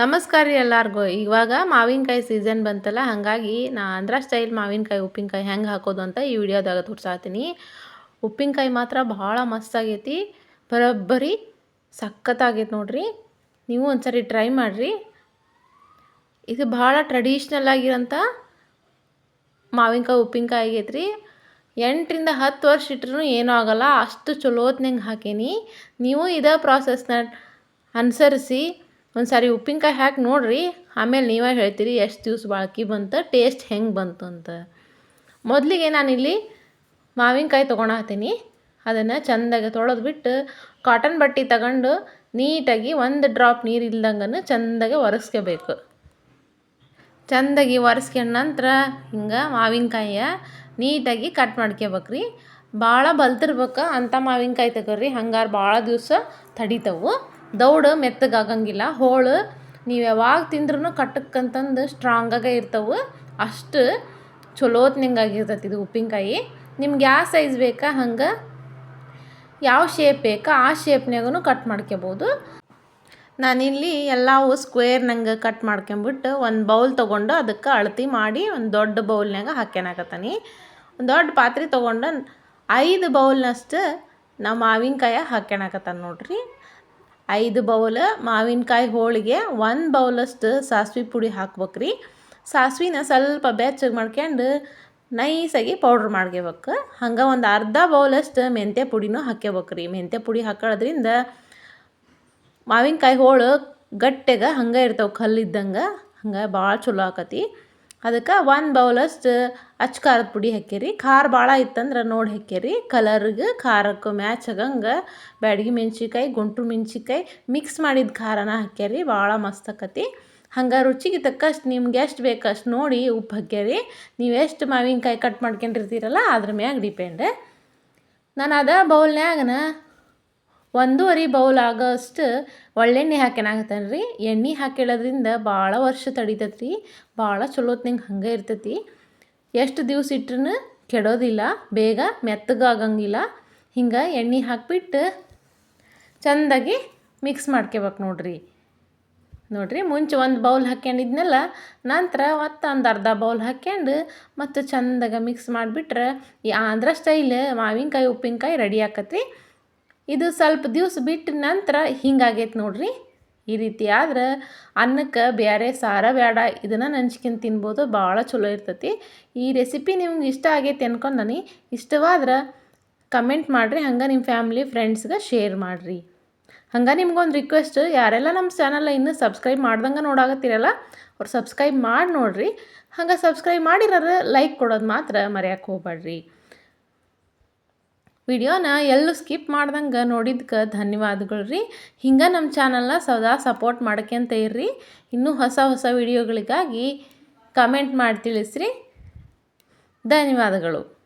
ನಮಸ್ಕಾರ ರೀ ಎಲ್ಲರಿಗೂ. ಇವಾಗ ಮಾವಿನಕಾಯಿ ಸೀಸನ್ ಬಂತಲ್ಲ, ಹಾಗಾಗಿ ನಾ ಆಂಧ್ರ ಸ್ಟೈಲ್ ಮಾವಿನಕಾಯಿ, ಉಪ್ಪಿನಕಾಯಿ ಹೆಂಗೆ ಹಾಕೋದು ಅಂತ ಈ ವಿಡಿಯೋದಾಗ ತೋರಿಸಾತೀನಿ. ಉಪ್ಪಿನಕಾಯಿ ಮಾತ್ರ ಭಾಳ ಮಸ್ತ್ ಆಗೈತಿ. ಬರೋಬ್ಬರಿ ಸಖತ್ತಾಗೈತೆ ನೋಡ್ರಿ. ನೀವು ಒಂದ್ಸರಿ ಟ್ರೈ ಮಾಡಿರಿ. ಇದು ಭಾಳ ಟ್ರೆಡಿಷ್ನಲ್ ಆಗಿರೋಂಥ ಮಾವಿನಕಾಯಿ, ಉಪ್ಪಿನಕಾಯಿ ಆಗೈತೆ ರೀ ಎಂಟರಿಂದ ಹತ್ತು ವರ್ಷ ಇಟ್ರೂ ಏನೂ ಆಗೋಲ್ಲ. ಅಷ್ಟು ಚಲೋತ್ನಂಗೆ ಹಾಕೀನಿ. ನೀವು ಇದೇ ಪ್ರಾಸೆಸ್ನ ಅನುಸರಿಸಿ ಒಂದು ಸಾರಿ ಉಪ್ಪಿನಕಾಯಿ ಹಾಕಿ ನೋಡಿರಿ. ಆಮೇಲೆ ನೀವೇ ಹೇಳ್ತೀರಿ, ಎಷ್ಟು ದಿವ್ಸ ಬಾಳ್ಕಿ ಬಂತು, ಟೇಸ್ಟ್ ಹೆಂಗೆ ಬಂತು ಅಂತ. ಮೊದಲಿಗೆ ನಾನಿಲ್ಲಿ ಮಾವಿನಕಾಯಿ ತೊಗೊಳತ್ತೀನಿ ಅದನ್ನು ಚೆಂದಾಗಿ ತೊಳೆದು ಬಿಟ್ಟು ಕಾಟನ್ ಬಟ್ಟೆ ತಗೊಂಡು ನೀಟಾಗಿ ಒಂದು ಡ್ರಾಪ್ ನೀರು ಇಲ್ದಂಗೆ ಚೆಂದಾಗಿ ಒರೆಸ್ಕೋಬೇಕು. ಚೆಂದಾಗಿ ಒರೆಸ್ಕೊಂಡ ನಂತರ ಹಿಂಗೆ ಮಾವಿನಕಾಯಿಯ ನೀಟಾಗಿ ಕಟ್ ಮಾಡ್ಕೋಬೇಕ್ರಿ ಭಾಳ ಬಲ್ತಿರ್ಬೇಕು ಅಂಥ ಮಾವಿನಕಾಯಿ ತಗೋರಿ. ಹಂಗಾರೆ ಭಾಳ ದಿವಸ ತಡಿತಾವೆ. ದೌಡ್ ಮೆತ್ತಗಾಗಂಗಿಲ್ಲ, ಹೋಳು ನೀವು ಯಾವಾಗ ತಿಂದ್ರೂ ಕಟ್ಟಕ್ಕಂತಂದು ಸ್ಟ್ರಾಂಗಾಗೆ ಇರ್ತವೆ. ಅಷ್ಟು ಚಲೋತ್ನಂಗಾಗಿರ್ತೈತಿ ಇದು ಉಪ್ಪಿನಕಾಯಿ. ನಿಮ್ಗೆ ಯಾವ ಸೈಜ್ ಬೇಕಾ ಹಂಗೆ? ಯಾವ ಶೇಪ್ ಬೇಕಾ ಆ ಶೇಪ್ನಾಗೂ ಕಟ್ ಮಾಡ್ಕೋಬೋದು ನಾನಿಲ್ಲಿ ಎಲ್ಲವೂ ಸ್ಕ್ವೇರ್ ನಂಗೆ ಕಟ್ ಮಾಡ್ಕೊಂಬಿಟ್ಟು ಒಂದು ಬೌಲ್ ತೊಗೊಂಡು ಅದಕ್ಕೆ ಅಳತಿ ಮಾಡಿ ಒಂದು ದೊಡ್ಡ ಬೌಲ್ನಾಗ ಹಾಕ್ಯನಾಕತ್ತೀನಿ ಒಂದು ದೊಡ್ಡ ಪಾತ್ರೆ ತೊಗೊಂಡು ಐದು ಬೌಲ್ನಷ್ಟು ನಮ್ಮ ಮಾವಿನಕಾಯ ಹಾಕ್ಯಣಕತ್ತಾನ ನೋಡ್ರಿ. ಐದು ಬೌಲ್ ಮಾವಿನಕಾಯಿ ಹೋಳಿಗೆ, ಒಂದು ಬೌಲಷ್ಟು ಸಾಸ್ವೆ ಪುಡಿ ಹಾಕ್ಬೇಕ್ರಿ. ಸಾಸ್ವಿನ ಸ್ವಲ್ಪ ಬೆಚ್ಚಗೆ ಮಾಡ್ಕೊಂಡು ನೈಸಾಗಿ ಪೌಡ್ರ್ ಮಾಡ್ಕೋಬೇಕು ಹಂಗೆ ಒಂದು ಅರ್ಧ ಬೌಲಷ್ಟು ಮೆಂತ್ಯ ಪುಡಿನೂ ಹಾಕ್ಕೋಬೇಕ್ರಿ ಮೆಂತ್ಯ ಪುಡಿ ಹಾಕೋದ್ರಿಂದ ಮಾವಿನಕಾಯಿ ಹೋಳು ಗಟ್ಟೆಗೆ ಹಂಗೆ ಇರ್ತಾವೆ ಕಲ್ಲಿದ್ದಂಗೆ. ಹಂಗೆ ಭಾಳ ಚಲೋ ಆಕತಿ. ಅದಕ್ಕೆ ಒಂದು ಬೌಲಷ್ಟು ಅಚ್ಚ ಖಾರದ ಪುಡಿ ಹಾಕ್ಯರಿ. ಖಾರ ಭಾಳ ಇತ್ತಂದ್ರೆ ನೋಡಿ ಹಾಕ್ಯರಿ. ಕಲರ್ಗೆ ಖಾರಕ್ಕೆ ಮ್ಯಾಚ್ ಆಗಂಗೆ ಬ್ಯಾಡಗಿ ಮೆಣ್ಸಿಕಾಯಿ ಗುಂಟ್ರು ಮೆಣ್ಸಿಕಾಯಿ ಮಿಕ್ಸ್ ಮಾಡಿದ ಖಾರನ ಹಾಕ್ಯರಿ. ಭಾಳ ಮಸ್ತ್ ಆಕತಿ. ಹಂಗೆ ರುಚಿಗೆ ತಕ್ಕಷ್ಟು ನಿಮ್ಗೆ ಎಷ್ಟು ಬೇಕು ಅಷ್ಟು ನೋಡಿ ಉಪ್ಪು ಹಾಕ್ಯರಿ. ನೀವು ಎಷ್ಟು ಮಾವಿನಕಾಯಿ ಕಟ್ ಮಾಡ್ಕೊಂಡಿರ್ತೀರಲ್ಲ ಅದ್ರ ಮ್ಯಾಗ ಡಿಪೆಂಡ್ ನಾನು ಅದ ಬೌಲ್ನ್ಯಾಗನ ಒಂದೂವರೆ ಬೌಲ್ ಆಗೋಷ್ಟು ಒಳ್ಳೆಣ್ಣೆ ಹಾಕ್ಯನಾಗತ್ತೇನೆ ರೀ ಎಣ್ಣೆ ಹಾಕಿಡೋದ್ರಿಂದ ಭಾಳ ವರ್ಷ ತಡಿತೈತಿ ಭಾಳ ಚಲೋತ್ನಂಗೆ ಹಂಗೆ ಇರ್ತೈತಿ. ಎಷ್ಟು ದಿವ್ಸ ಇಟ್ರೂ ಕೆಡೋದಿಲ್ಲ, ಬೇಗ ಮೆತ್ತಗಾಗಂಗಿಲ್ಲ. ಹಿಂಗೆ ಎಣ್ಣೆ ಹಾಕಿಬಿಟ್ಟು ಚೆಂದಾಗಿ ಮಿಕ್ಸ್ ಮಾಡ್ಕೋಬೇಕು ನೋಡ್ರಿ. ನೋಡಿರಿ, ಮುಂಚೆ ಒಂದು ಬೌಲ್ ಹಾಕ್ಯಂಡಿದ್ನಲ್ಲ, ನಂತರ ಮತ್ತು ಒಂದು ಅರ್ಧ ಬೌಲ್ ಹಾಕ್ಯಂಡು ಮತ್ತು ಚೆಂದಾಗ ಮಿಕ್ಸ್ ಮಾಡಿಬಿಟ್ರೆ ಈ ಆಂಧ್ರ ಸ್ಟೈಲ್ ಮಾವಿನಕಾಯಿ, ಉಪ್ಪಿನಕಾಯಿ ರೆಡಿ ಆಕತಿ ಇದು ಸ್ವಲ್ಪ ದಿವ್ಸ ಬಿಟ್ಟ ನಂತರ ಹಿಂಗಾಗೈತೆ ನೋಡ್ರಿ. ಈ ರೀತಿ ಆದ್ರೆ ಅನ್ನಕ್ಕೆ ಬೇರೆ ಸಾರ ಬೇಡ ಇದನ್ನು ನಂಚ್ಕೊಂಡು ತಿನ್ಬೋದು, ಭಾಳ ಚಲೋ ಇರ್ತೈತಿ. ಈ ರೆಸಿಪಿ ನಿಮ್ಗೆ ಇಷ್ಟ ಆಗೈತಿ ಅನ್ಕೊಂಡನಿ. ಇಷ್ಟವಾದ್ರೆ ಕಮೆಂಟ್ ಮಾಡಿರಿ, ಹಂಗೆ ನಿಮ್ಮ ಫ್ಯಾಮ್ಲಿ ಫ್ರೆಂಡ್ಸ್ಗೆ ಶೇರ್ ಮಾಡಿರಿ. ಹಂಗೆ ನಿಮ್ಗೊಂದು ರಿಕ್ವೆಸ್ಟ್ ಯಾರೆಲ್ಲ ನಮ್ಮ ಚಾನಲ್ ಇನ್ನೂ ಸಬ್ಸ್ಕ್ರೈಬ್ ಮಾಡ್ದಂಗೆ ನೋಡಾಕತ್ತೀರಲ್ಲ, ಅವ್ರು ಸಬ್ಸ್ಕ್ರೈಬ್ ಮಾಡಿ ನೋಡಿರಿ. ಹಂಗೆ ಸಬ್ಸ್ಕ್ರೈಬ್ ಮಾಡಿರೋರು ಲೈಕ್ ಕೊಡೋದು ಮಾತ್ರ ಮರೆಯಕ್ಕೆ ಹೋಗ್ಬೇಡ್ರಿ ವಿಡಿಯೋನ ಎಲ್ಲೂ ಸ್ಕಿಪ್ ಮಾಡ್ದಂಗೆ ನೋಡಿದ್ಕೆ ಧನ್ಯವಾದಗಳು ರೀ. ಹಿಂಗೆ ನಮ್ಮ ಚಾನಲ್ನ ಸದಾ ಸಪೋರ್ಟ್ ಮಾಡ್ಕೊಂತ ಇರ್ರಿ. ಇನ್ನೂ ಹೊಸ ಹೊಸ ವಿಡಿಯೋಗಳಿಗಾಗಿ ಕಮೆಂಟ್ ಮಾಡಿ ತಿಳಿಸ್ರಿ. ಧನ್ಯವಾದಗಳು.